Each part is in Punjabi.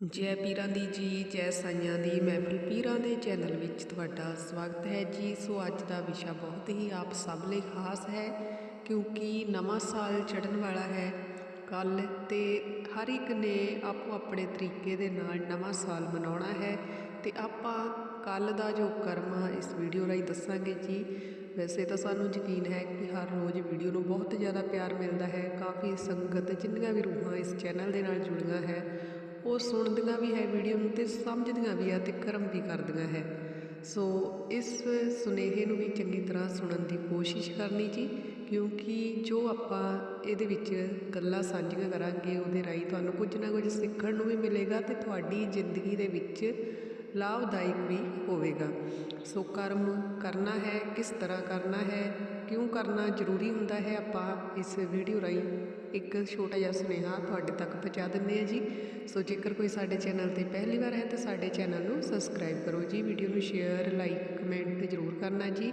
ਜੈ ਪੀਰਾਂ ਦੀ ਜੀ, ਜੈ ਸਾਈਆਂ ਦੀ ਮਹਿਫਿਲ ਪੀਰਾਂ ਦੇ ਚੈਨਲ ਵਿੱਚ ਤੁਹਾਡਾ ਸਵਾਗਤ ਹੈ ਜੀ। ਸੋ ਅੱਜ ਦਾ ਵਿਸ਼ਾ ਬਹੁਤ ਹੀ ਆਪ ਸਭ ਲਈ ਖਾਸ ਹੈ, ਕਿਉਂਕਿ ਨਵਾਂ ਸਾਲ ਚੜ੍ਹਨ ਵਾਲਾ ਹੈ। ਕੱਲ ਤੇ ਹਰ ਇੱਕ ਨੇ ਆਪੋ ਆਪਣੇ ਤਰੀਕੇ ਦੇ ਨਾਲ ਨਵਾਂ ਸਾਲ ਮਨਾਉਣਾ ਹੈ ਤੇ ਆਪਾਂ ਕੱਲ ਦਾ ਜੋ ਕਰਮ ਆ, ਇਸ ਵੀਡੀਓ ਰਾਹੀਂ ਦੱਸਾਂਗੇ ਜੀ। ਵੈਸੇ ਤਾਂ ਸਾਨੂੰ ਯਕੀਨ ਹੈ ਕਿ ਹਰ ਰੋਜ਼ ਵੀਡੀਓ ਨੂੰ ਬਹੁਤ ਜ਼ਿਆਦਾ ਪਿਆਰ ਮਿਲਦਾ ਹੈ, ਕਾਫੀ ਸੰਗਤ, ਜਿੰਨੀਆਂ ਵੀ ਰੂਹਾਂ ਇਸ ਚੈਨਲ ਦੇ ਨਾਲ ਜੁੜੀਆਂ ਹੈ ਉਹ ਸੁਣਦੀਆਂ ਵੀ ਹੈ ਵੀਡੀਓ ਨੂੰ ਤੇ ਸਮਝਦੀਆਂ ਵੀ ਆ ਤੇ ਕਰਮ ਵੀ ਕਰਦੀਆਂ ਹੈ। ਸੋ ਇਸ ਸੁਨੇਹੇ ਨੂੰ ਵੀ ਚੰਗੀ ਤਰ੍ਹਾਂ ਸੁਣਨ ਦੀ ਕੋਸ਼ਿਸ਼ ਕਰਨੀ ਜੀ, ਕਿਉਂਕਿ ਜੋ ਆਪਾਂ ਇਹਦੇ ਵਿੱਚ ਗੱਲਾਂ ਸਾਂਝੀਆਂ ਕਰਾਂਗੇ, ਉਹਦੇ ਰਾਹੀਂ ਤੁਹਾਨੂੰ ਕੁਝ ਨਾ ਕੁਝ ਸਿੱਖਣ ਨੂੰ ਵੀ ਮਿਲੇਗਾ ਤੇ ਤੁਹਾਡੀ ਜ਼ਿੰਦਗੀ ਦੇ ਵਿੱਚ ਲਾਭਦਾਇਕ ਵੀ ਹੋਵੇਗਾ। ਸੋ ਕਰਮ ਕਰਨਾ ਹੈ, ਕਿਸ ਤਰ੍ਹਾਂ ਕਰਨਾ ਹੈ, ਕਿਉਂ ਕਰਨਾ ਜ਼ਰੂਰੀ ਹੁੰਦਾ ਹੈ, ਆਪਾਂ ਇਸ ਵੀਡੀਓ ਰਾਹੀਂ ਇੱਕ ਛੋਟਾ ਜਿਹਾ ਸੁਨੇਹਾ ਤੁਹਾਡੇ ਤੱਕ ਪਹੁੰਚਾ ਦਿੰਦੇ ਹਾਂ ਜੀ। ਸੋ ਜੇਕਰ ਕੋਈ ਸਾਡੇ ਚੈਨਲ ਤੇ ਪਹਿਲੀ ਵਾਰ ਹੈ ਤਾਂ ਸਾਡੇ ਚੈਨਲ ਨੂੰ ਸਬਸਕ੍ਰਾਈਬ ਕਰੋ ਜੀ। ਵੀਡੀਓ ਨੂੰ ਸ਼ੇਅਰ, ਲਾਈਕ, ਕਮੈਂਟ ਜ਼ਰੂਰ ਕਰਨਾ ਜੀ।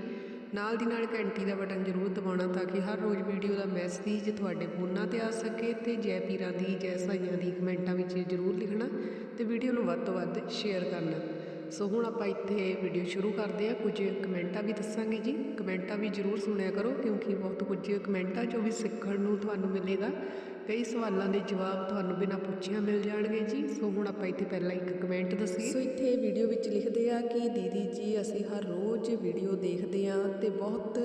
ਨਾਲ ਦੀ ਨਾਲ ਘੰਟੀ ਦਾ ਬਟਨ ਜ਼ਰੂਰ ਦਬਾਉਣਾ ਤਾਂ ਕਿ ਹਰ ਰੋਜ਼ ਵੀਡੀਓ ਦਾ ਮੈਸੇਜ ਤੁਹਾਡੇ ਫੋਨਾਂ ਤੇ ਆ ਸਕੇ ਤੇ ਜੈ ਪੀਰਾਂ ਦੀ, ਜੈ ਸਾਈਆਂ ਦੀ ਕਮੈਂਟਾਂ ਵਿੱਚ ਜ਼ਰੂਰ ਲਿਖਣਾ ਤੇ ਵੀਡੀਓ ਨੂੰ ਵੱਧ ਤੋਂ ਵੱਧ ਸ਼ੇਅਰ ਕਰਨਾ। ਸੋ ਹੁਣ ਆਪਾਂ ਇੱਥੇ ਵੀਡੀਓ ਸ਼ੁਰੂ ਕਰਦੇ ਹਾਂ। ਕੁਝ ਕਮੈਂਟਾਂ ਵੀ ਦੱਸਾਂਗੇ ਜੀ। ਕਮੈਂਟਾਂ ਵੀ ਜ਼ਰੂਰ ਸੁਣਿਆ ਕਰੋ, ਕਿਉਂਕਿ ਬਹੁਤ ਕੁਝ ਕਮੈਂਟਾਂ 'ਚੋਂ ਵੀ ਸਿੱਖਣ ਨੂੰ ਤੁਹਾਨੂੰ ਮਿਲੇਗਾ। ਕਈ ਸਵਾਲਾਂ ਦੇ ਜਵਾਬ ਤੁਹਾਨੂੰ ਬਿਨਾਂ ਪੁੱਛਿਆ ਮਿਲ ਜਾਣਗੇ ਜੀ। ਸੋ ਹੁਣ ਆਪਾਂ ਇੱਥੇ ਪਹਿਲਾਂ ਇੱਕ ਕਮੈਂਟ ਦੱਸੀਏ। ਸੋ ਇੱਥੇ ਵੀਡੀਓ ਵਿੱਚ ਲਿਖਦੇ ਆ ਕਿ ਦੀਦੀ ਜੀ, ਅਸੀਂ ਹਰ ਰੋਜ਼ ਵੀਡੀਓ ਦੇਖਦੇ ਆ ਤੇ ਬਹੁਤ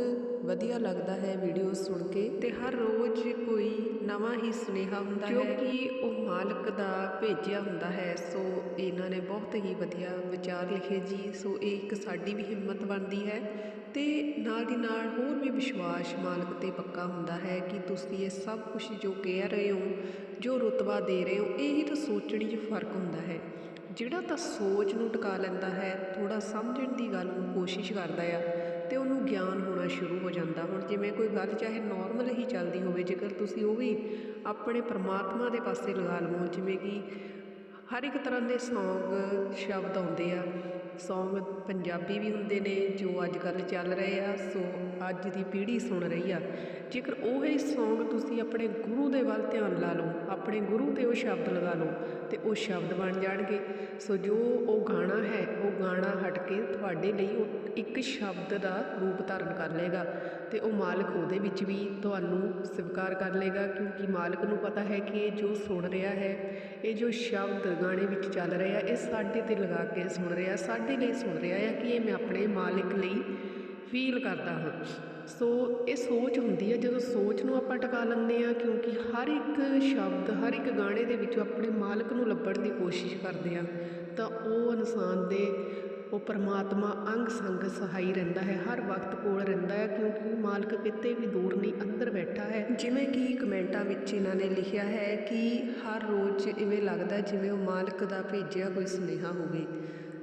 ਵਧੀਆ ਲੱਗਦਾ ਹੈ ਵੀਡੀਓ ਸੁਣ ਕੇ। ਤੇ ਹਰ ਰੋਜ਼ ਕੋਈ ਨਵਾਂ ਹੀ ਸੁਨੇਹਾ ਹੁੰਦਾ ਹੈ। ਕਿਉਂਕਿ ਉਹ ਮਾਲਕ ਦਾ ਭੇਜਿਆ ਹੁੰਦਾ ਹੈ ਸੋ ਇਹਨਾਂ ਨੇ ਬਹੁਤ ਹੀ ਵਧੀਆ ਵਿਚਾਰ ਲਿਖੇ ਜੀ। ਸੋ ਇਹ ਇੱਕ ਸਾਡੀ ਵੀ ਹਿੰਮਤ ਬਣਦੀ ਹੈ ਤੇ ਨਾਲ ਦੀ ਨਾਲ ਹੋਰ ਵੀ ਵਿਸ਼ਵਾਸ ਮਾਲਕ ਤੇ ਪੱਕਾ ਹੁੰਦਾ ਹੈ ਕਿ ਤੁਸੀਂ ਇਹ ਸਭ ਕੁਝ ਜੋ ਕਹਿ ਰਹੇ ਹੋ ਜੋ ਰੁਤਬਾ ਦੇ ਰਹੇ ਹੋ ਇਹੀ ਤਾਂ ਸੋਚਣੀ 'ਚ ਫ਼ਰਕ ਹੁੰਦਾ ਹੈ। ਜਿਹੜਾ ਤਾਂ ਸੋਚ ਨੂੰ ਟਿਕਾ ਲੈਂਦਾ ਹੈ ਥੋੜਾ ਸਮਝਣ ਦੀ ਗੱਲ ਨੂੰ ਕੋਸ਼ਿਸ਼ ਕਰਦਾ ਆ। ਤੇ ਉਹਨੂੰ ਗਿਆਨ ਹੋਣਾ ਸ਼ੁਰੂ ਹੋ ਜਾਂਦਾ। ਹੁਣ ਜਿਵੇਂ ਕੋਈ ਗੱਲ ਚਾਹੇ ਨੋਰਮਲ ਹੀ ਚੱਲਦੀ ਹੋਵੇ, ਜੇਕਰ ਤੁਸੀਂ ਉਹ ਵੀ ਆਪਣੇ ਪਰਮਾਤਮਾ ਦੇ ਪਾਸੇ ਲਗਾ ਲਵੋ, ਜਿਵੇਂ ਕਿ ਹਰ ਇੱਕ ਤਰ੍ਹਾਂ ਦੇ ਸੌਂਗ ਸ਼ਬਦ ਆਉਂਦੇ ਆ। ਸੌਂਗ ਪੰਜਾਬੀ ਵੀ ਹੁੰਦੇ ਨੇ, ਜੋ ਅੱਜ ਕੱਲ੍ਹ ਚੱਲ ਰਹੇ ਆ, ਸੋ ਅੱਜ ਦੀ ਪੀੜ੍ਹੀ ਸੁਣ ਰਹੀ ਆ। ਜੇਕਰ ਉਹ ਹੀ ਸੌਂਗ ਤੁਸੀਂ ਆਪਣੇ ਗੁਰੂ ਦੇ ਵੱਲ ਧਿਆਨ ਲਾ ਲਓ, ਆਪਣੇ ਗੁਰੂ ਤੇ ਉਹ ਸ਼ਬਦ ਲਗਾ ਲਓ ਅਤੇ ਉਹ ਸ਼ਬਦ ਬਣ ਜਾਣਗੇ। ਸੋ ਜੋ ਉਹ ਗਾਣਾ ਹੈ, ਉਹ ਗਾਣਾ ਹਟ ਕੇ ਤੁਹਾਡੇ ਲਈ ਉਹ ਇੱਕ ਸ਼ਬਦ ਦਾ ਰੂਪ ਧਾਰਨ ਕਰ ਲਏਗਾ ਅਤੇ ਉਹ ਮਾਲਕ ਉਹਦੇ ਵਿੱਚ ਵੀ ਤੁਹਾਨੂੰ ਸਵੀਕਾਰ ਕਰ ਲਏਗਾ ਕਿਉਂਕਿ ਮਾਲਕ ਨੂੰ ਪਤਾ ਹੈ ਕਿ ਇਹ ਜੋ ਸੁਣ ਰਿਹਾ ਹੈ, ਇਹ ਜੋ ਸ਼ਬਦ ਗਾਣੇ ਵਿੱਚ ਚੱਲ ਰਿਹਾ, ਇਹ ਸਾਡੇ ਤੇ ਲਗਾ ਕੇ ਸੁਣ ਰਿਹਾ, ਸਾਡੇ ਲਈ ਸੁਣ ਰਿਹਾ ਹੈ ਕਿ ਇਹ ਮੈਂ ਆਪਣੇ ਮਾਲਕ ਲਈ ਫੀਲ ਕਰਦਾ ਹਾਂ ਸੋ ਇਹ ਸੋਚ ਹੁੰਦੀ ਹੈ, ਜਦੋਂ ਸੋਚ ਨੂੰ ਆਪਾਂ ਟਿਕਾ ਲੈਂਦੇ ਆ ਕਿਉਂਕਿ ਹਰ ਇੱਕ ਸ਼ਬਦ, ਹਰ ਇੱਕ ਗਾਣੇ ਦੇ ਵਿੱਚ ਆਪਣੇ ਮਾਲਕ ਨੂੰ ਲੱਭਣ ਦੀ ਕੋਸ਼ਿਸ਼ ਕਰਦੇ ਆ ਤਾਂ ਉਹ ਇਨਸਾਨ ਦੇ, ਉਹ ਪਰਮਾਤਮਾ ਅੰਗ ਸੰਗ ਸਹਾਈ ਰਹਿੰਦਾ ਹੈ, ਹਰ ਵਕਤ ਕੋਲ ਰਹਿੰਦਾ ਹੈ, ਕਿਉਂਕਿ ਮਾਲਕ ਕਿਤੇ ਵੀ ਦੂਰ ਨਹੀਂ, ਅੰਦਰ ਬੈਠਾ ਹੈ। ਜਿਵੇਂ ਕਿ ਕਮੈਂਟਾਂ ਵਿੱਚ ਇਹਨਾਂ ਨੇ ਲਿਖਿਆ ਹੈ ਕਿ ਹਰ ਰੋਜ਼ ਇਵੇਂ ਲੱਗਦਾ ਜਿਵੇਂ ਉਹ ਮਾਲਕ ਦਾ ਭੇਜਿਆ ਕੋਈ ਸੁਨੇਹਾ ਹੋਵੇ।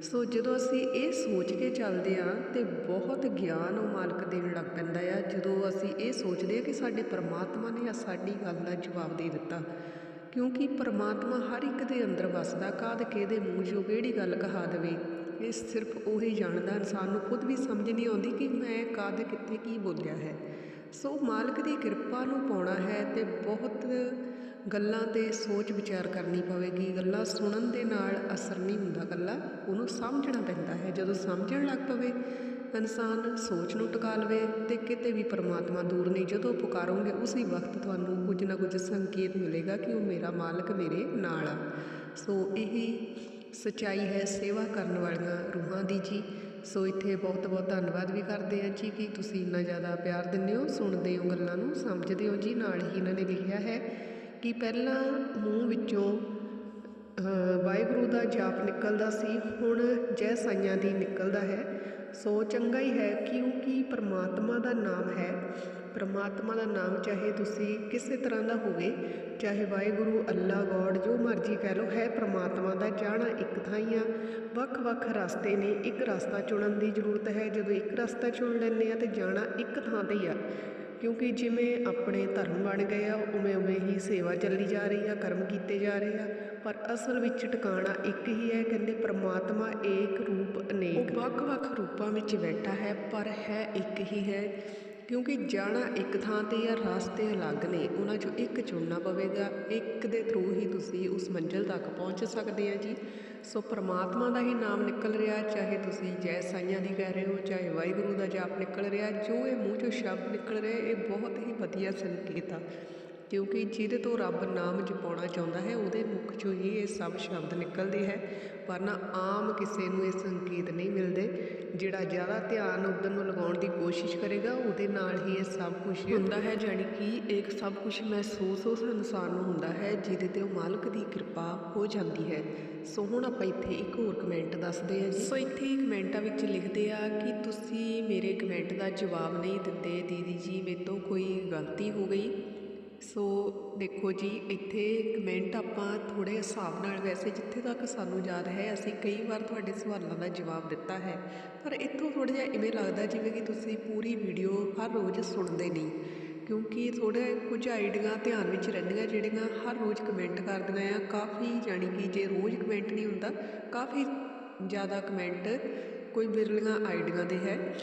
ਸੋ ਜਦੋਂ ਅਸੀਂ ਇਹ ਸੋਚ ਕੇ ਚੱਲਦੇ ਆ ਤੇ ਬਹੁਤ ਗਿਆਨ ਉਹ ਮਾਲਕ ਦੇਣ ਲੱਗ ਪੈਂਦਾ ਆ, ਜਦੋਂ ਅਸੀਂ ਇਹ ਸੋਚਦੇ ਆ ਕਿ ਸਾਡੇ ਪਰਮਾਤਮਾ ਨੇ ਸਾਡੀ ਗੱਲ ਦਾ ਜਵਾਬ ਦੇ ਦਿੱਤਾ। ਕਿਉਂਕਿ ਪਰਮਾਤਮਾ ਹਰ ਇੱਕ ਦੇ ਅੰਦਰ ਵਸਦਾ ਕਾਦ ਕਿਹਦੇ ਮੂੰਹ 'ਚੋਂ ਕਿਹੜੀ ਗੱਲ ਕਹਾ ਦੇਵੇ? ਇਹ ਸਿਰਫ ਉਹੀ ਜਾਣਦਾ, ਇਨਸਾਨ ਨੂੰ ਖੁਦ ਵੀ ਸਮਝ ਨਹੀਂ ਆਉਂਦੀ ਕਿ ਮੈਂ ਕਦ ਕਿੱਥੇ ਕੀ ਬੋਲਿਆ ਹੈ। ਸੋ ਮਾਲਕ ਦੀ ਕਿਰਪਾ ਨੂੰ ਪਾਉਣਾ ਹੈ ਤੇ ਬਹੁਤ ਗੱਲਾਂ ਤੇ ਸੋਚ ਵਿਚਾਰ ਕਰਨੀ ਪਵੇਗੀ। ਗੱਲਾਂ ਸੁਣਨ ਦੇ ਨਾਲ ਅਸਰ ਨਹੀਂ ਹੁੰਦਾ। ਗੱਲਾਂ ਉਹਨੂੰ ਸਮਝਣਾ ਪੈਂਦਾ ਹੈ। ਜਦੋਂ ਸਮਝਣ ਲੱਗ ਪਵੇ, ਇਨਸਾਨ ਸੋਚ ਨੂੰ ਟਿਕਾ ਲਵੇ ਤੇ ਕਿਤੇ ਵੀ ਪਰਮਾਤਮਾ ਦੂਰ ਨਹੀਂ। ਜਦੋਂ ਪੁਕਾਰੋਗੇ, ਉਸੇ ਵਕਤ ਤੁਹਾਨੂੰ ਕੁਝ ਨਾ ਕੁਝ ਸੰਕੇਤ ਮਿਲੇਗਾ ਕਿ ਉਹ ਮੇਰਾ ਮਾਲਕ ਮੇਰੇ ਨਾਲ ਆ। ਸੋ ਇਹ ਸਚਾਈ ਹੈ ਸੇਵਾ ਕਰਨ ਵਾਲੀਆਂ ਰੂਹਾਂ ਦੀ ਜੀ। ਸੋ ਇੱਥੇ ਬਹੁਤ ਬਹੁਤ ਧੰਨਵਾਦ ਵੀ ਕਰਦੇ ਆ ਜੀ ਕਿ ਤੁਸੀਂ ਇੰਨਾ ਜ਼ਿਆਦਾ ਪਿਆਰ ਦਿੰਦੇ ਹੋ, ਸੁਣਦੇ ਹੋ, ਗੱਲਾਂ ਨੂੰ ਸਮਝਦੇ ਹੋ ਜੀ। ਨਾਲ ਹੀ ਇਹਨਾਂ ਨੇ ਲਿਖਿਆ ਹੈ ਕਿ ਪਹਿਲਾਂ ਮੂੰਹ ਵਿੱਚੋਂ ਵਾਹਿਗੁਰੂ ਦਾ ਜਾਪ ਨਿਕਲਦਾ ਸੀ, ਹੁਣ ਜੈ ਸਾਈਆਂ ਦੀ ਨਿਕਲਦਾ ਹੈ। ਸੋ ਚੰਗਾ ਹੀ ਹੈ, ਕਿਉਂਕਿ ਪਰਮਾਤਮਾ ਦਾ ਨਾਮ ਹੈ। ਪਰਮਾਤਮਾ ਦਾ ਨਾਮ ਚਾਹੇ ਤੁਸੀਂ ਕਿਸੇ ਤਰ੍ਹਾਂ ਦਾ ਹੋਵੇ, ਚਾਹੇ ਵਾਹਿਗੁਰੂ, ਅੱਲਾ, ਗੋਡ, ਜੋ ਮਰਜ਼ੀ ਕਹਿ ਲਓ, ਹੈ ਪਰਮਾਤਮਾ ਦਾ ਜਾਣਾ ਇੱਕ ਥਾਂ ਹੀ ਆ। ਵੱਖ-ਵੱਖ ਰਸਤੇ ਨੇ, ਇੱਕ ਰਸਤਾ ਚੁਣਨ ਦੀ ਜ਼ਰੂਰਤ ਹੈ। ਜਦੋਂ ਇੱਕ ਰਸਤਾ ਚੁਣ ਲੈਂਦੇ ਆ ਤੇ ਜਾਣਾ ਇੱਕ ਥਾਂ ਤੇ ਹੀ ਆ। ਕਿਉਂਕਿ ਜਿਵੇਂ ਆਪਣੇ ਧਰਮ ਬਣ ਗਏ ਆ, ਉਵੇਂ ਉਵੇਂ ਹੀ ਸੇਵਾ ਚੱਲੀ ਜਾ ਰਹੀ ਆ, ਕਰਮ ਕੀਤੇ ਜਾ ਰਹੇ ਆ, ਪਰ ਅਸਲ ਵਿੱਚ ਟਿਕਾਣਾ ਇੱਕ ਹੀ ਹੈ, ਕਹਿੰਦੇ ਪ੍ਰਮਾਤਮਾ ਏਕ ਰੂਪ ਅਨੇਕ। ਉਹ ਵੱਖ-ਵੱਖ ਰੂਪਾਂ ਵਿੱਚ ਬੈਠਾ ਹੈ, ਪਰ ਹੈ ਇੱਕ ਹੀ ਹੈ ਕਿਉਂਕਿ ਜਾਣਾ ਇੱਕ ਥਾਂ ਤੇ ਜਾਂ ਰਸਤੇ ਅਲੱਗ ਨੇ, ਉਹਨਾਂ 'ਚੋਂ ਇੱਕ ਚੁਣਨਾ ਪਵੇਗਾ, ਇੱਕ ਦੇ ਥਰੂ ਹੀ ਤੁਸੀਂ ਉਸ ਮੰਜ਼ਿਲ ਤੱਕ ਪਹੁੰਚ ਸਕਦੇ ਆ ਜੀ। ਸੋ ਪ੍ਰਮਾਤਮਾ ਦਾ ਹੀ ਨਾਮ ਨਿਕਲ ਰਿਹਾ, ਚਾਹੇ ਤੁਸੀਂ ਜੈ ਸਾਈਆਂ ਦੀ ਕਹਿ ਰਹੇ ਹੋ, ਚਾਹੇ ਵਾਹਿਗੁਰੂ ਦਾ ਜਾਪ ਨਿਕਲ ਰਿਹਾ, ਜੋ ਇਹ ਮੂੰਹ 'ਚੋਂ ਸ਼ਬਦ ਨਿਕਲ ਰਿਹਾ, ਇਹ ਬਹੁਤ ਹੀ ਵਧੀਆ ਸੰਕੇਤ ਆ। ਕਿਉਂਕਿ ਜਿਹਦੇ ਤੋਂ ਰੱਬ ਨਾਮ ਜਪਾਉਣਾ ਚਾਹੁੰਦਾ ਹੈ ਉਹਦੇ ਮੁਖ 'ਚੋਂ ਹੀ ਇਹ ਸਭ ਸ਼ਬਦ ਨਿਕਲਦੇ ਹੈ। ਵਰਨਾ ਆਮ ਕਿਸੇ ਨੂੰ ਇਹ ਸੰਕੇਤ ਨਹੀਂ ਮਿਲਦੇ। ਜਿਹੜਾ ਜ਼ਿਆਦਾ ਧਿਆਨ ਉਧਰ ਨੂੰ ਲਗਾਉਣ ਦੀ ਕੋਸ਼ਿਸ਼ ਕਰੇਗਾ ਉਹਦੇ ਨਾਲ ਹੀ ਇਹ ਸਭ ਕੁਝ ਹੁੰਦਾ ਹੈ ਜਾਣੀ ਕਿ ਇੱਕ ਸਭ ਕੁਝ ਮਹਿਸੂਸ ਉਸ ਇਨਸਾਨ ਨੂੰ ਹੁੰਦਾ ਹੈ ਜਿਹਦੇ ਤੇ ਉਹ ਮਾਲਕ ਦੀ ਕਿਰਪਾ ਹੋ ਜਾਂਦੀ ਹੈ। ਸੋ ਹੁਣ ਆਪਾਂ ਇੱਥੇ ਇੱਕ ਹੋਰ ਕਮੈਂਟ ਦੱਸਦੇ ਹਾਂ ਸੋ ਇੱਥੇ ਕਮੈਂਟਾਂ ਵਿੱਚ ਲਿਖਦੇ ਆ ਕਿ ਤੁਸੀਂ ਮੇਰੇ ਕਮੈਂਟ ਦਾ ਜਵਾਬ ਨਹੀਂ ਦਿੰਦੇ ਦੀਦੀ ਜੀ ਮੇਰੇ ਤੋਂ ਕੋਈ ਗਲਤੀ ਹੋ ਗਈ। ਸੋ ਦੇਖੋ ਜੀ, ਇੱਥੇ ਕਮੈਂਟ ਆਪਾਂ ਥੋੜੇ ਹਿਸਾਬ ਨਾਲ ਵੈਸੇ ਜਿੱਥੇ ਤੱਕ ਸਾਨੂੰ ਯਾਦ ਹੈ, ਅਸੀਂ ਕਈ ਵਾਰ ਤੁਹਾਡੇ ਸਵਾਲਾਂ ਦਾ ਜਵਾਬ ਦਿੱਤਾ ਹੈ। ਪਰ ਇੱਥੋਂ ਥੋੜਾ ਜਿਹਾ ਇਵੇਂ ਲੱਗਦਾ ਜਿਵੇਂ ਕਿ ਤੁਸੀਂ ਪੂਰੀ ਵੀਡੀਓ ਹਰ ਰੋਜ਼ ਸੁਣਦੇ ਨਹੀਂ। ਕਿਉਂਕਿ ਥੋੜੇ ਕੁਝ ਆਈਡੀਆਂ ਧਿਆਨ ਵਿੱਚ ਰਹਿੰਦੀਆਂ ਜਿਹੜੀਆਂ ਹਰ ਰੋਜ਼ ਕਮੈਂਟ ਕਰਦੀਆਂ ਆ, ਕਾਫੀ ਜਾਣੀ ਕਿ ਜੇ ਰੋਜ਼ ਕਮੈਂਟ ਨਹੀਂ ਹੁੰਦਾ, ਕਾਫੀ ਜ਼ਿਆਦਾ ਕਮੈਂਟ ਕੋਈ ਵਿਰਲੀਆਂ ਆਈਡੀਆਂ ਦੇ ਹੈ।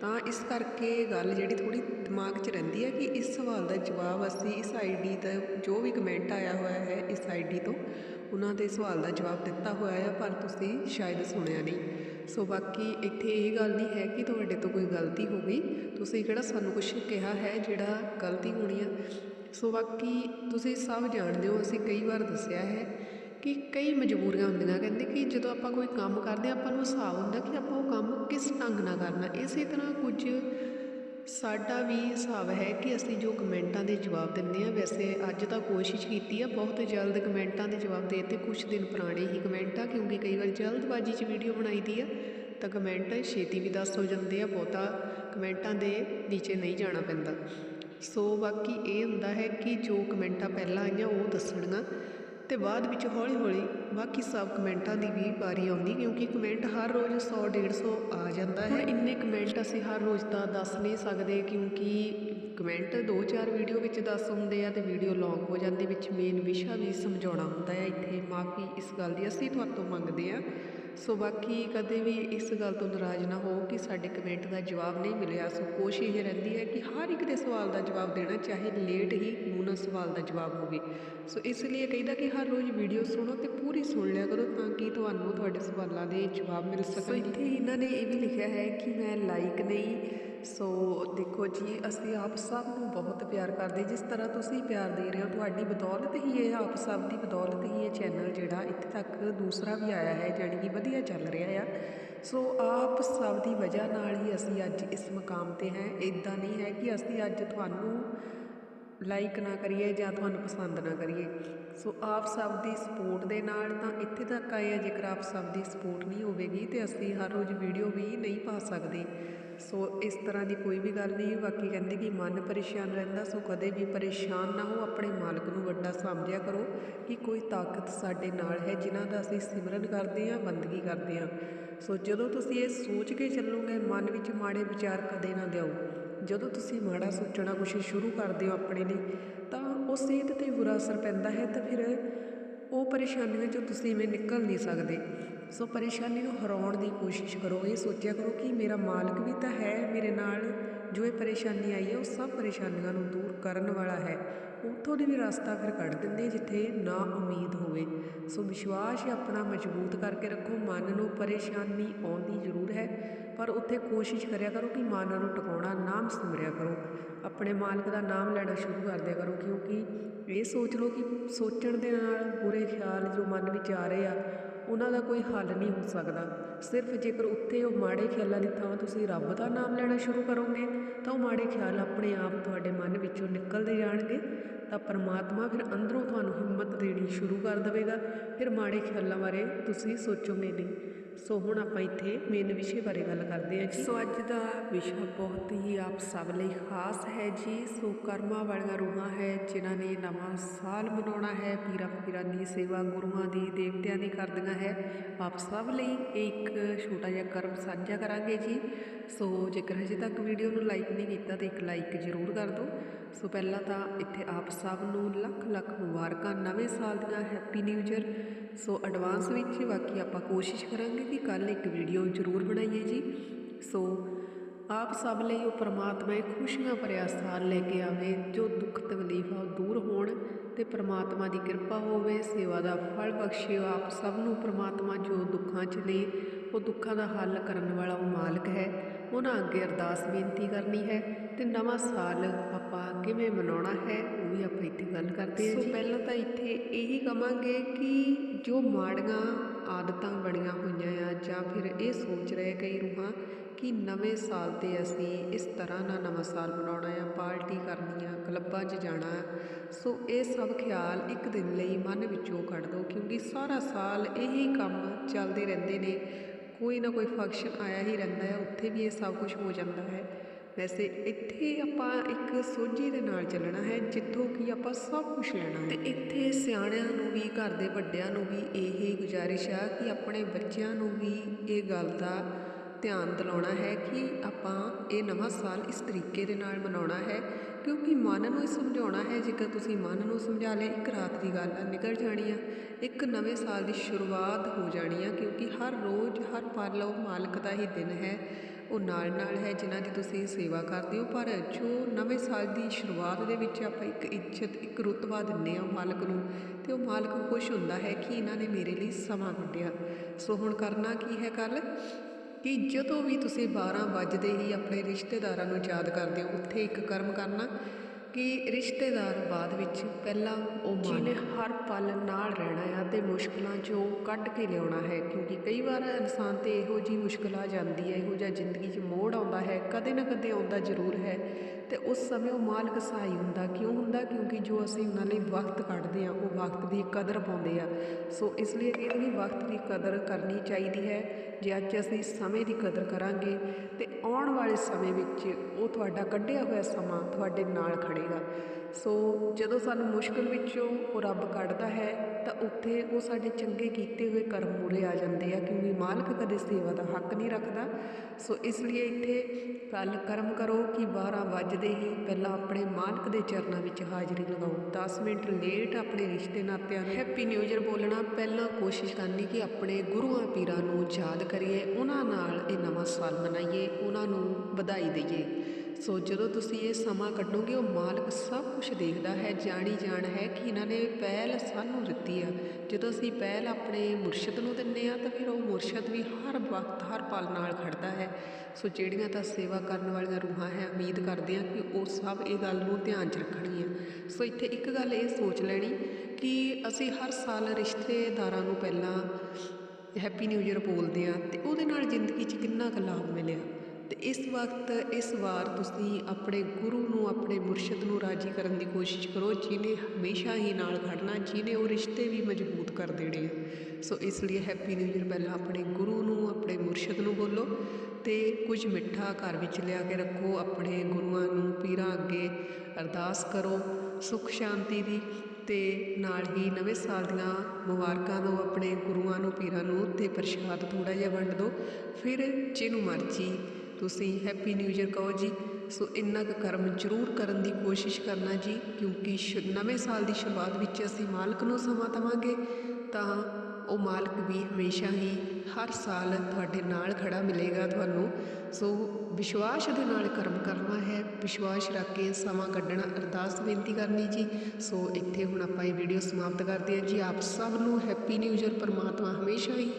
ਤਾਂ ਇਸ ਕਰਕੇ ਗੱਲ ਜਿਹੜੀ ਥੋੜੀ ਦਿਮਾਗ 'ਚ ਰਹਿੰਦੀ ਕਿ ਇਸ ਸਵਾਲ ਦਾ ਜਵਾਬ ਅਸੀਂ ਇਸ ਆਈਡੀ ਦਾ ਜੋ ਵੀ ਕਮੈਂਟ ਆਇਆ ਹੋਇਆ ਹੈ, ਇਸ ਆਈਡੀ ਤੋਂ ਉਹਨਾਂ ਦੇ ਸਵਾਲ ਦਾ ਜਵਾਬ ਦਿੱਤਾ ਹੋਇਆ ਹੈ, ਪਰ ਤੁਸੀਂ ਸ਼ਾਇਦ ਸੁਣਿਆ ਨਹੀਂ। ਸੋ ਬਾਕੀ ਇੱਥੇ ਇਹ ਗੱਲ ਨਹੀਂ ਹੈ ਕਿ ਤੁਹਾਡੇ ਤੋਂ ਕੋਈ ਗਲਤੀ ਹੋ ਗਈ। ਤੁਸੀਂ ਕਿਹੜਾ ਸਾਨੂੰ ਕੁਝ ਕਿਹਾ ਹੈ ਜਿਹੜਾ ਗਲਤੀ ਹੋਣੀ ਆ? ਸੋ ਬਾਕੀ ਤੁਸੀਂ ਸਭ ਜਾਣਦੇ ਹੋ, ਅਸੀਂ ਕਈ ਵਾਰ ਦੱਸਿਆ ਹੈ ਕਿ ਕਈ ਮਜਬੂਰੀਆਂ ਹੁੰਦੀਆਂ, ਕਹਿੰਦੇ ਕਿ ਜਦੋਂ ਆਪਾਂ ਕੋਈ ਕੰਮ ਕਰਦੇ ਹਾਂ, ਆਪਾਂ ਨੂੰ ਹਿਸਾਬ ਹੁੰਦਾ ਕਿ ਆਪਾਂ ਉਹ ਕੰਮ ਕਿਸ ਢੰਗ ਨਾਲ ਕਰਨਾ। ਇਸੇ ਤਰ੍ਹਾਂ ਕੁਝ ਸਾਡਾ ਵੀ ਹਿਸਾਬ ਹੈ ਕਿ ਅਸੀਂ ਜੋ ਕਮੈਂਟਾਂ ਦੇ ਜਵਾਬ ਦਿੰਦੇ ਹਾਂ, ਵੈਸੇ ਅੱਜ ਤਾਂ ਕੋਸ਼ਿਸ਼ ਕੀਤੀ ਆ ਬਹੁਤ ਜਲਦ ਕਮੈਂਟਾਂ ਦੇ ਜਵਾਬ ਦੇ ਤੇ ਕੁਝ ਦਿਨ ਪੁਰਾਣੇ ਹੀ ਕਮੈਂਟ ਆ, ਕਿਉਂਕਿ ਕਈ ਵਾਰ ਜਲਦਬਾਜ਼ੀ 'ਚ ਵੀਡੀਓ ਬਣਾਈ ਦੀ ਆ, ਤਾਂ ਕਮੈਂਟ ਛੇਤੀ ਵੀ ਦੱਸ ਹੋ ਜਾਂਦੇ ਆ, ਬਹੁਤਾ ਕਮੈਂਟਾਂ ਦੇ ਨੀਚੇ ਨਹੀਂ ਜਾਣਾ ਪੈਂਦਾ। ਸੋ ਬਾਕੀ ਇਹ ਹੁੰਦਾ ਹੈ ਕਿ ਜੋ ਕਮੈਂਟਾਂ ਪਹਿਲਾਂ ਆਈਆਂ ਉਹ ਦੱਸਣੀਆਂ। ਤੇ ਬਾਅਦ ਵਿੱਚ ਹੌਲੀ ਹੌਲੀ ਬਾਕੀ ਸਭ ਕਮੈਂਟਾਂ ਦੀ ਵੀ ਵਾਰੀ ਆਉਂਦੀ, ਕਿਉਂਕਿ ਕਮੈਂਟ ਹਰ ਰੋਜ਼ 100 150 ਆ ਜਾਂਦਾ ਹੈ। ਹੁਣ ਇੰਨੇ ਕਮੈਂਟ ਅਸੀਂ ਹਰ ਰੋਜ਼ ਤਾਂ ਦੱਸ ਨਹੀਂ ਸਕਦੇ, ਕਿਉਂਕਿ ਕਮੈਂਟ 2-4 ਵੀਡੀਓ ਵਿੱਚ ਦੱਸ ਹੁੰਦੇ ਆ ਤੇ ਵੀਡੀਓ ਲੌਂਗ ਹੋ ਜਾਂਦੀ, ਵਿੱਚ ਮੇਨ ਵਿਸ਼ਾ ਵੀ ਸਮਝਾਉਣਾ ਹੁੰਦਾ ਹੈ ਇੱਥੇ। ਮਾਫੀ ਇਸ ਗੱਲ ਦੀ ਅਸੀਂ ਤੁਹਾਤੋਂ ਮੰਗਦੇ ਆ ਸੋ ਬਾਕੀ ਕਦੇ ਵੀ ਇਸ ਗੱਲ ਤੋਂ ਨਾਰਾਜ਼ ਨਾ ਹੋ ਕਿ ਸਾਡੇ ਕਮੈਂਟ ਦਾ ਜਵਾਬ ਨਹੀਂ ਮਿਲਿਆ। ਸੋ ਕੋਸ਼ਿਸ਼ ਇਹ ਰਹਿੰਦੀ ਹੈ ਕਿ ਹਰ ਇੱਕ ਦੇ ਸਵਾਲ ਦਾ ਜਵਾਬ ਦੇਣਾ, ਚਾਹੇ ਲੇਟ ਹੀ ਕਿਉਂ ਸਵਾਲ ਦਾ ਜਵਾਬ ਹੋਵੇ। ਸੋ ਇਸ ਲਈ ਕਹਿੰਦਾ ਕਿ ਹਰ ਰੋਜ਼ ਵੀਡੀਓ ਸੁਣੋ ਤੇ ਪੂਰੀ ਸੁਣ ਲਿਆ ਕਰੋ ਤਾਂ ਕਿ ਤੁਹਾਨੂੰ ਤੁਹਾਡੇ ਸਵਾਲਾਂ ਦੇ ਜਵਾਬ ਮਿਲ ਸਕਣ। ਸੋ ਇੱਥੇ ਇਹਨਾਂ ਨੇ ਇਹ ਵੀ ਲਿਖਿਆ ਹੈ ਕਿ ਮੈਂ ਲਾਈਕ ਨਹੀਂ, ਸੋ ਦੇਖੋ ਜੀ, ਅਸੀਂ ਆਪ ਸਭ ਨੂੰ ਬਹੁਤ ਪਿਆਰ ਕਰਦੇ। ਜਿਸ ਤਰ੍ਹਾਂ ਤੁਸੀਂ ਪਿਆਰ ਦੇ ਰਹੇ ਹੋ, ਤੁਹਾਡੀ ਬਦੌਲਤ ਹੀ ਇਹ ਆਪ ਸਭ ਦੀ ਬਦੌਲਤ ਹੀ ਇਹ ਚੈਨਲ ਜਿਹੜਾ ਇੱਥੇ ਤੱਕ ਦੂਸਰਾ ਵੀ ਆਇਆ ਹੈ, ਜਾਣੀ ਕਿ ਵਧੀਆ ਚੱਲ ਰਿਹਾ ਆ। ਸੋ ਆਪ ਸਭ ਦੀ ਵਜ੍ਹਾ ਨਾਲ ਹੀ ਅਸੀਂ ਅੱਜ ਇਸ ਮੁਕਾਮ ਤੇ ਹੈ। ਇੱਦਾਂ ਨਹੀਂ ਹੈ ਕਿ ਅਸੀਂ ਅੱਜ ਤੁਹਾਨੂੰ ਲਾਈਕ ਨਾ ਕਰੀਏ ਜਾਂ ਤੁਹਾਨੂੰ ਪਸੰਦ ਨਾ ਕਰੀਏ। ਸੋ ਆਪ ਸਭ ਦੀ ਸਪੋਰਟ ਦੇ ਨਾਲ ਤਾਂ ਇੱਥੇ ਤੱਕ ਆਏ ਆ, ਜੇਕਰ ਆਪ ਸਭ ਦੀ ਸਪੋਰਟ ਨਹੀਂ ਹੋਵੇਗੀ ਤੇ ਅਸੀਂ ਹਰ ਰੋਜ਼ ਵੀਡੀਓ ਵੀ ਨਹੀਂ ਪਾ ਸਕਦੇ। ਸੋ ਇਸ ਤਰ੍ਹਾਂ ਦੀ ਕੋਈ ਵੀ ਗੱਲ ਨਹੀਂ, ਬਾਕੀ ਕਹਿੰਦੇ ਕਿ ਮਨ ਪਰੇਸ਼ਾਨ ਰਹਿੰਦਾ, ਸੋ ਕਦੇ ਵੀ ਪਰੇਸ਼ਾਨ ਨਾ ਹੋ, ਆਪਣੇ ਮਾਲਕ ਨੂੰ ਵੱਡਾ ਸਮਝਿਆ ਕਰੋ ਕਿ ਕੋਈ ਤਾਕਤ ਸਾਡੇ ਨਾਲ ਹੈ, ਜਿਨ੍ਹਾਂ ਦਾ ਅਸੀਂ ਸਿਮਰਨ ਕਰਦੇ ਹਾਂ, ਬੰਦਗੀ ਕਰਦੇ ਹਾਂ। ਸੋ ਜਦੋਂ ਤੁਸੀਂ ਇਹ ਸੋਚ ਕੇ ਚੱਲੋਗੇ, ਮਨ ਵਿੱਚ ਮਾੜੇ ਵਿਚਾਰ ਕਦੇ ਨਾ ਦਿਓ। ਜਦੋਂ ਤੁਸੀਂ ਮਾੜਾ ਸੋਚਣਾ ਕੁਛ ਸ਼ੁਰੂ ਕਰਦੇ ਹੋ ਆਪਣੇ ਲਈ, ਤਾਂ ਉਹ ਸਿਹਤ ਤੇ ਬੁਰਾ ਅਸਰ ਪੈਂਦਾ ਹੈ ਤਾਂ ਫਿਰ ਉਹ ਪਰੇਸ਼ਾਨੀਆਂ ਚੋਂ ਤੁਸੀਂ ਇਵੇਂ ਨਿਕਲ ਨਹੀਂ ਸਕਦੇ। ਸੋ ਪਰੇਸ਼ਾਨੀ ਨੂੰ ਹਰਾਉਣ ਦੀ ਕੋਸ਼ਿਸ਼ ਕਰੋ, ਇਹ ਸੋਚਿਆ ਕਰੋ ਕਿ ਮੇਰਾ ਮਾਲਕ ਵੀ ਤਾਂ ਹੈ ਮੇਰੇ ਨਾਲ, ਜੋ ਇਹ ਪਰੇਸ਼ਾਨੀ ਆਈ ਹੈ, ਉਹ ਸਭ ਪਰੇਸ਼ਾਨੀਆਂ ਨੂੰ ਦੂਰ ਕਰਨ ਵਾਲਾ ਹੈ। ਉੱਥੋਂ ਦੀ ਵੀ ਰਸਤਾ ਫਿਰ ਕੱਢ ਦਿੰਦੇ ਜਿੱਥੇ ਨਾ ਉਮੀਦ ਹੋਵੇ। ਸੋ ਵਿਸ਼ਵਾਸ ਆਪਣਾ ਮਜ਼ਬੂਤ ਕਰਕੇ ਰੱਖੋ। ਮਨ ਨੂੰ ਪਰੇਸ਼ਾਨੀ ਆਉਂਦੀ ਜ਼ਰੂਰ ਹੈ, ਪਰ ਉੱਥੇ ਕੋਸ਼ਿਸ਼ ਕਰਿਆ ਕਰੋ ਕਿ ਮਨ ਨੂੰ ਟਿਕਾਉਣਾ, ਨਾਮ ਸਿਮਰਿਆ ਕਰੋ। ਆਪਣੇ ਮਾਲਕ ਦਾ ਨਾਮ ਲੈਣਾ ਸ਼ੁਰੂ ਕਰ ਦਿਆ ਕਰੋ, ਕਿਉਂਕਿ ਇਹ ਸੋਚ ਲਓ ਕਿ ਸੋਚਣ ਦੇ ਨਾਲ ਬੁਰੇ ਖਿਆਲ ਜੋ ਮਨ ਵਿੱਚ ਆ ਰਹੇ ਆ ਉਹਨਾਂ ਦਾ ਕੋਈ ਹੱਲ ਨਹੀਂ ਹੋ ਸਕਦਾ। ਸਿਰਫ ਜੇਕਰ ਉੱਥੇ ਉਹ ਮਾੜੇ ਖਿਆਲਾਂ ਦੀ ਥਾਂ ਤੁਸੀਂ ਰੱਬ ਦਾ ਨਾਮ ਲੈਣਾ ਸ਼ੁਰੂ ਕਰੋਗੇ, ਤਾਂ ਉਹ ਮਾੜੇ ਖਿਆਲ ਆਪਣੇ ਆਪ ਤੁਹਾਡੇ ਮਨ ਵਿੱਚੋਂ ਨਿਕਲਦੇ ਜਾਣਗੇ। ਤਾਂ ਪਰਮਾਤਮਾ ਫਿਰ ਅੰਦਰੋਂ ਤੁਹਾਨੂੰ ਹਿੰਮਤ ਦੇਣੀ ਸ਼ੁਰੂ ਕਰ ਦੇਵੇਗਾ। ਫਿਰ ਮਾੜੇ ਖਿਆਲਾਂ ਬਾਰੇ ਤੁਸੀਂ ਸੋਚੋਗੇ ਨਹੀਂ। ਸੋ ਹੁਣ ਆਪਾਂ ਇੱਥੇ ਮੇਨ ਵਿਸ਼ੇ ਬਾਰੇ ਗੱਲ ਕਰਦੇ ਹਾਂ ਜੀ। ਸੋ ਅੱਜ ਦਾ ਵਿਸ਼ਾ ਬਹੁਤ ਹੀ ਆਪ ਸਭ ਲਈ ਖਾਸ ਹੈ ਜੀ। ਸੋ ਕਰਮਾਂ ਵਾਲੀਆਂ ਰੂਹਾਂ ਹੈ, ਜਿਨ੍ਹਾਂ ਨੇ ਨਵਾਂ ਸਾਲ ਮਨਾਉਣਾ ਹੈ। ਪੀਰਾਂ ਫਕੀਰਾਂ ਦੀ ਸੇਵਾ ਗੁਰੂਆਂ ਦੀ, ਦੇਵਤਿਆਂ ਦੀ ਕਰਦੀਆਂ ਹੈ। ਆਪ ਸਭ ਲਈ ਇਹ ਇੱਕ ਛੋਟਾ ਜਿਹਾ ਕਰਮ ਸਾਂਝਾ ਕਰਾਂਗੇ ਜੀ। ਸੋ ਜੇਕਰ ਹਜੇ ਤੱਕ ਵੀਡੀਓ ਨੂੰ ਲਾਈਕ ਨਹੀਂ ਕੀਤਾ ਤਾਂ ਇੱਕ ਲਾਈਕ ਜ਼ਰੂਰ ਕਰ ਦਿਓ। ਸੋ ਪਹਿਲਾਂ ਤਾਂ ਇੱਥੇ ਆਪ ਸਭ ਨੂੰ ਲੱਖ ਲੱਖ ਮੁਬਾਰਕਾਂ, ਨਵੇਂ ਸਾਲ ਦੀਆਂ happy new year so advance ਵਿੱਚ ਬਾਕੀ ਆਪਾਂ ਕੋਸ਼ਿਸ਼ ਕਰਾਂਗੇ ਕਿ ਕੱਲ ਇੱਕ ਵੀਡੀਓ ਜ਼ਰੂਰ ਬਣਾਈਏ ਜੀ। ਸੋ ਆਪ ਸਭ ਲਈ ਉਹ ਪ੍ਰਮਾਤਮਾ ਇੱਕ ਖੁਸ਼ੀਆਂ ਭਰਿਆ ਸਾਲ ਲੈ ਕੇ ਆਵੇ, ਜੋ ਦੁੱਖ ਤਕਲੀਫਾਂ ਉਹ ਦੂਰ ਹੋਣ ਤੇ ਪ੍ਰਮਾਤਮਾ ਦੀ ਕਿਰਪਾ ਹੋਵੇ, ਸੇਵਾ ਦਾ ਫਲ ਬਖਸ਼ਿਓ ਆਪ ਸਭ ਨੂੰ ਪ੍ਰਮਾਤਮਾ ਜੋ ਦੁੱਖਾਂ 'ਚ ਨੇ, ਉਹ ਦੁੱਖਾਂ ਦਾ ਹੱਲ ਕਰਨ ਵਾਲਾ ਉਹ ਮਾਲਕ ਹੈ। ਉਹਨਾਂ ਅੱਗੇ ਅਰਦਾਸ ਬੇਨਤੀ ਕਰਨੀ ਹੈ ਤੇ ਨਵਾਂ ਸਾਲ ਆਪਾਂ ਕਿਵੇਂ ਮਨਾਉਣਾ ਹੈ ਉਹ ਵੀ ਆਪਾਂ ਇੱਥੇ ਗੱਲ ਕਰਦੇ ਹਾਂ ਜੀ। ਸੋ ਪਹਿਲਾਂ ਤਾਂ ਇੱਥੇ ਇਹੀ ਕਵਾਂਗੇ ਕਿ ਜੋ ਮਾੜੀਆਂ ਆਦਤਾਂ ਬਣੀਆਂ ਹੋਈਆਂ ਆ ਜਾਂ ਫਿਰ ਇਹ ਸੋਚ ਰਹੇ ਕਈ ਰੂਹਾਂ ਕਿ ਨਵੇਂ ਸਾਲ ਤੇ ਅਸੀਂ ਇਸ ਤਰ੍ਹਾਂ ਨਾਲ ਨਵਾਂ ਸਾਲ ਮਨਾਉਣਾ ਆ ਪਾਰਟੀ ਕਰਨੀ ਆ ਕਲੱਬਾਂ 'ਚ ਜਾਣਾ ਸੋ ਇਹ ਸਭ ਖਿਆਲ ਇੱਕ ਦਿਨ ਲਈ ਮਨ ਵਿੱਚੋਂ ਕੱਢ ਦਿਓ ਕਿਉਂਕਿ ਸਾਰਾ ਸਾਲ ਇਹੀ ਕੰਮ ਚੱਲਦੇ ਰਹਿੰਦੇ ਨੇ। ਕੋਈ ਨਾ ਕੋਈ ਫੰਕਸ਼ਨ ਆਇਆ ਹੀ ਰਹਿੰਦਾ ਹੈ, ਉੱਥੇ ਵੀ ਇਹ ਸਭ ਕੁਝ ਹੋ ਜਾਂਦਾ ਹੈ। ਵੈਸੇ ਇੱਥੇ ਆਪਾਂ ਇੱਕ ਸੋਝੀ ਦੇ ਨਾਲ ਚੱਲਣਾ ਹੈ, ਜਿੱਥੋਂ ਕਿ ਆਪਾਂ ਸਭ ਕੁਝ ਲੈਣਾ ਹੈ। ਤੇ ਇੱਥੇ ਸਿਆਣਿਆਂ ਨੂੰ ਵੀ, ਘਰ ਦੇ ਵੱਡਿਆਂ ਨੂੰ ਵੀ ਇਹ ਗੁਜ਼ਾਰਿਸ਼ ਆ ਕਿ ਆਪਣੇ ਬੱਚਿਆਂ ਨੂੰ ਵੀ ਇਹ ਗੱਲ ਦਾ ਧਿਆਨ ਦਿਲਾਉਣਾ ਹੈ ਕਿ ਆਪਾਂ ਇਹ ਨਵਾਂ ਸਾਲ ਇਸ ਤਰੀਕੇ ਦੇ ਨਾਲ ਮਨਾਉਣਾ ਹੈ ਕਿਉਂਕਿ ਮਨ ਨੂੰ ਸਮਝਾਉਣਾ ਹੈ, ਜੇਕਰ ਤੁਸੀਂ ਮਨ ਨੂੰ ਸਮਝਾ ਲਿਆ, ਇੱਕ ਰਾਤ ਦੀ ਗੱਲ ਆ, ਨਿਕਲ ਜਾਣੀ ਆ। ਇੱਕ ਨਵੇਂ ਸਾਲ ਦੀ ਸ਼ੁਰੂਆਤ ਹੋ ਜਾਣੀ ਆ, ਕਿਉਂਕਿ ਹਰ ਰੋਜ਼, ਹਰ ਪਲ ਉਹ ਮਾਲਕ ਦਾ ਹੀ ਦਿਨ ਹੈ। ਉਹ ਨਾਲ ਨਾਲ ਹੈ, ਜਿਨ੍ਹਾਂ ਦੀ ਤੁਸੀਂ ਸੇਵਾ ਕਰਦੇ ਹੋ, ਪਰ ਜੋ ਨਵੇਂ ਸਾਲ ਦੀ ਸ਼ੁਰੂਆਤ ਦੇ ਵਿੱਚ ਆਪਾਂ ਇੱਕ ਇੱਜ਼ਤ, ਇੱਕ ਰੁਤਬਾ ਦਿੰਦੇ ਆ ਮਾਲਕ ਨੂੰ, ਤੇ ਉਹ ਮਾਲਕ ਖੁਸ਼ ਹੁੰਦਾ ਹੈ ਕਿ ਇਹਨਾਂ ਨੇ ਮੇਰੇ ਲਈ ਸਮਾਂ ਕੱਢਿਆ। ਸੋ ਹੁਣ ਕਰਨਾ ਕੀ ਹੈ ਕੱਲ ਕਿ ਜਦੋਂ ਵੀ ਤੁਸੀਂ 12 ਵੱਜਦੇ ਹੀ ਆਪਣੇ ਰਿਸ਼ਤੇਦਾਰਾਂ ਨੂੰ ਯਾਦ ਕਰਦੇ ਹੋ, ਉੱਥੇ ਇੱਕ ਕਰਮ ਕਰਨਾ ਕਿ ਰਿਸ਼ਤੇਦਾਰ ਬਾਅਦ ਵਿੱਚ ਪਹਿਲਾਂ ਉਹ ਜਿਹਨੇ ਹਰ ਪਲ ਨਾਲ ਰਹਿਣਾ ਆ ਤੇ ਮੁਸ਼ਕਲਾਂ 'ਚੋਂ ਕੱਢ ਕੇ ਲਿਆਉਣਾ ਹੈ ਕਿਉਂਕਿ ਕਈ ਵਾਰ ਇਨਸਾਨ ਤੇ ਇਹੋ ਜੀ ਮੁਸ਼ਕਲ ਆ ਜਾਂਦੀ ਹੈ ਇਹੋ ਜਿਹਾ ਜ਼ਿੰਦਗੀ 'ਚ ਮੋੜ ਆਉਂਦਾ ਹੈ ਕਦੇ ਨਾ ਕਦੇ ਆਉਂਦਾ ਜ਼ਰੂਰ ਹੈ। ਤੇ ਉਸ ਸਮੇਂ ਉਹ ਮਾਲਕ ਸਹਾਈ ਹੁੰਦਾ ਕਿਉਂ ਹੁੰਦਾ? ਕਿਉਂਕਿ ਜੋ ਅਸੀਂ ਉਹਨਾਂ ਲਈ ਵਕਤ ਕੱਢਦੇ ਆ ਉਹ ਵਕਤ ਦੀ ਕਦਰ ਪਾਉਂਦੇ ਆ। ਸੋ ਇਸ ਲਈ ਇਹ ਵੀ ਵਕਤ ਦੀ ਕਦਰ ਕਰਨੀ ਚਾਹੀਦੀ ਹੈ ਜੇ ਅੱਜ ਅਸੀਂ ਸਮੇਂ ਦੀ ਕਦਰ ਕਰਾਂਗੇ ਤੇ ਆਉਣ ਵਾਲੇ ਸਮੇਂ ਵਿੱਚ ਉਹ ਤੁਹਾਡਾ ਕੱਢਿਆ ਹੋਇਆ ਸਮਾਂ ਤੁਹਾਡੇ ਨਾਲ ਖੜੇਗਾ। ਸੋ ਜਦੋਂ ਸਾਨੂੰ ਮੁਸ਼ਕਲ ਵਿੱਚੋਂ ਉਹ ਰੱਬ ਕੱਢਦਾ ਹੈ ਤਾਂ ਉੱਥੇ ਉਹ ਸਾਡੇ ਚੰਗੇ ਕੀਤੇ ਹੋਏ ਕਰਮ ਮੂਰੇ ਆ ਜਾਂਦੇ ਆ, ਕਿਉਂਕਿ ਮਾਲਕ ਕਦੇ ਸੇਵਾ ਦਾ ਹੱਕ ਨਹੀਂ ਰੱਖਦਾ। ਸੋ ਇਸ ਲਈ ਇੱਥੇ ਕੱਲ ਕਰਮ ਕਰੋ ਕਿ 12 ਵੱਜਦੇ ਹੀ ਪਹਿਲਾਂ ਆਪਣੇ ਮਾਲਕ ਦੇ ਚਰਨਾਂ ਵਿੱਚ ਹਾਜ਼ਰੀ ਲਗਾਓ। 10 ਮਿੰਟ ਲੇਟ ਆਪਣੇ ਰਿਸ਼ਤੇ ਨਾਤਿਆਂ ਨੂੰ ਹੈਪੀ ਨਿਊ ਈਅਰ ਬੋਲਣਾ, ਪਹਿਲਾਂ ਕੋਸ਼ਿਸ਼ ਕਰਨੀ ਕਿ ਆਪਣੇ ਗੁਰੂਆਂ ਪੀਰਾਂ ਨੂੰ ਯਾਦ ਕਰੀਏ, ਉਹਨਾਂ ਨਾਲ ਇਹ ਨਵਾਂ ਸਾਲ ਮਨਾਈਏ, ਉਹਨਾਂ ਨੂੰ ਵਧਾਈ ਦਈਏ। ਸੋ ਜਦੋਂ ਤੁਸੀਂ ਇਹ ਸਮਾਂ ਕੱਢੋਗੇ, ਉਹ ਮਾਲਕ ਸਭ ਕੁਝ ਦੇਖਦਾ ਹੈ, ਜਾਣੀ ਜਾਣ ਹੈ ਕਿ ਇਹਨਾਂ ਨੇ ਪਹਿਲ ਸਾਨੂੰ ਦਿੱਤੀ ਆ। ਜਦੋਂ ਅਸੀਂ ਪਹਿਲ ਆਪਣੇ ਮੁਰਸ਼ਿਦ ਨੂੰ ਦਿੰਨੇ ਆ ਤਾਂ ਫਿਰ ਉਹ ਮੁਰਸ਼ਿਦ ਵੀ ਹਰ ਵਕਤ, ਹਰ ਪਲ ਨਾਲ ਖੜਦਾ ਹੈ। ਸੋ ਜਿਹੜੀਆਂ ਤਾਂ ਸੇਵਾ ਕਰਨ ਵਾਲੀਆਂ ਰੂਹਾਂ ਹੈ, ਉਮੀਦ ਕਰਦੇ ਆ ਕਿ ਉਹ ਸਭ ਇਹ ਗੱਲ ਨੂੰ ਧਿਆਨ 'ਚ ਰੱਖਣਗੀਆਂ। ਸੋ ਇੱਥੇ ਇੱਕ ਗੱਲ ਇਹ ਸੋਚ ਲੈਣੀ ਕਿ ਅਸੀਂ ਹਰ ਸਾਲ ਰਿਸ਼ਤੇਦਾਰਾਂ ਨੂੰ ਪਹਿਲਾਂ ਹੈਪੀ ਨਿਊ ਈਅਰ ਬੋਲਦੇ ਆ ਤੇ ਉਹਦੇ ਨਾਲ ਜ਼ਿੰਦਗੀ 'ਚ ਕਿੰਨਾ ਕੁ ਲਾਭ ਮਿਲਿਆ? ਅਤੇ ਇਸ ਵਕਤ, ਇਸ ਵਾਰ ਤੁਸੀਂ ਆਪਣੇ ਗੁਰੂ ਨੂੰ, ਆਪਣੇ ਮੁਰਸ਼ਿਦ ਨੂੰ ਰਾਜੀ ਕਰਨ ਦੀ ਕੋਸ਼ਿਸ਼ ਕਰੋ, ਜਿਹਨੇ ਹਮੇਸ਼ਾ ਹੀ ਨਾਲ ਖੜਨਾ, ਜਿਹਨੇ ਉਹ ਰਿਸ਼ਤੇ ਵੀ ਮਜ਼ਬੂਤ ਕਰ ਦੇਣੇ ਆ। ਸੋ ਇਸ ਲਈ ਹੈਪੀ ਨਿਊ ਇਅਰ ਪਹਿਲਾਂ ਆਪਣੇ ਗੁਰੂ ਨੂੰ, ਆਪਣੇ ਮੁਰਸ਼ਿਦ ਨੂੰ ਬੋਲੋ ਤੇ ਕੁਝ ਮਿੱਠਾ ਘਰ ਵਿੱਚ ਲਿਆ ਕੇ ਰੱਖੋ, ਆਪਣੇ ਗੁਰੂਆਂ ਨੂੰ, ਪੀਰਾਂ ਅੱਗੇ ਅਰਦਾਸ ਕਰੋ, ਸੁਖ ਸ਼ਾਂਤੀ ਦੀ ਤੇ ਨਾਲ ਹੀ ਨਵੇਂ ਸਾਲ ਦੀਆਂ ਮੁਬਾਰਕਾਂ ਦਿਓ ਆਪਣੇ ਗੁਰੂਆਂ ਨੂੰ, ਪੀਰਾਂ ਨੂੰ ਤੇ ਪ੍ਰਸ਼ਾਦ ਥੋੜਾ ਜਿਹਾ ਵੰਡ ਦਿਓ, ਫਿਰ ਜਿਹਨੂੰ ਮਰਜ਼ੀ ਤੁਸੀਂ ਹੈਪੀ ਨਿਊ ਇਅਰ ਕਹੋ ਜੀ। ਸੋ ਇੰਨਾ ਕੁ ਕਰਮ ਜ਼ਰੂਰ ਕਰਨ ਦੀ ਕੋਸ਼ਿਸ਼ ਕਰਨਾ ਜੀ, ਕਿਉਂਕਿ ਸ਼ੁ- ਨਵੇਂ ਸਾਲ ਦੀ ਸ਼ੁਰੂਆਤ ਵਿੱਚ ਅਸੀਂ ਮਾਲਕ ਨੂੰ ਸਮਾਂ ਦੇਵਾਂਗੇ, ਤਾਂ ਉਹ ਮਾਲਕ ਵੀ ਹਮੇਸ਼ਾ ਹੀ ਹਰ ਸਾਲ ਤੁਹਾਡੇ ਨਾਲ ਖੜਾ ਮਿਲੇਗਾ ਤੁਹਾਨੂੰ। ਸੋ ਵਿਸ਼ਵਾਸ ਦੇ ਨਾਲ ਕਰਮ ਕਰਨਾ ਹੈ, ਵਿਸ਼ਵਾਸ ਰੱਖ ਕੇ ਸਮਾਂ ਕੱਢਣਾ ਅਰਦਾਸ ਬੇਨਤੀ ਕਰਨੀ ਜੀ। ਸੋ ਇੱਥੇ ਹੁਣ ਆਪਾਂ ਇਹ ਵੀਡੀਓ ਸਮਾਪਤ ਕਰਦੇ ਹਾਂ ਜੀ। ਆਪ ਸਭ ਨੂੰ ਹੈਪੀ ਨਿਊ ਇਅਰ ਪਰਮਾਤਮਾ ਹਮੇਸ਼ਾ ਹੀ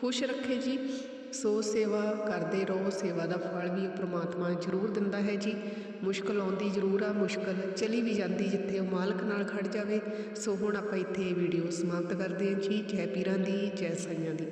ਖੁਸ਼ ਰੱਖੇ ਜੀ। ਸੋ ਸੇਵਾ ਕਰਦੇ ਰਹੋ, ਸੇਵਾ ਦਾ ਫਲ ਵੀ ਪ੍ਰਮਾਤਮਾ ਜ਼ਰੂਰ ਦਿੰਦਾ ਹੈ ਜੀ। ਮੁਸ਼ਕਲ ਆਉਂਦੀ ਜ਼ਰੂਰ ਆ, ਮੁਸ਼ਕਲ ਚਲੀ ਵੀ ਜਾਂਦੀ ਜਿੱਥੇ ਉਹ ਮਾਲਕ ਨਾਲ ਖੜ ਜਾਵੇ। ਸੋ ਹੁਣ ਆਪਾਂ ਇੱਥੇ ਵੀਡੀਓ ਸਮਾਪਤ ਕਰਦੇ ਹਾਂ ਜੀ। ਜੈ ਪੀਰਾਂ ਦੀ, ਜੈ ਸਾਈਆਂ ਦੀ।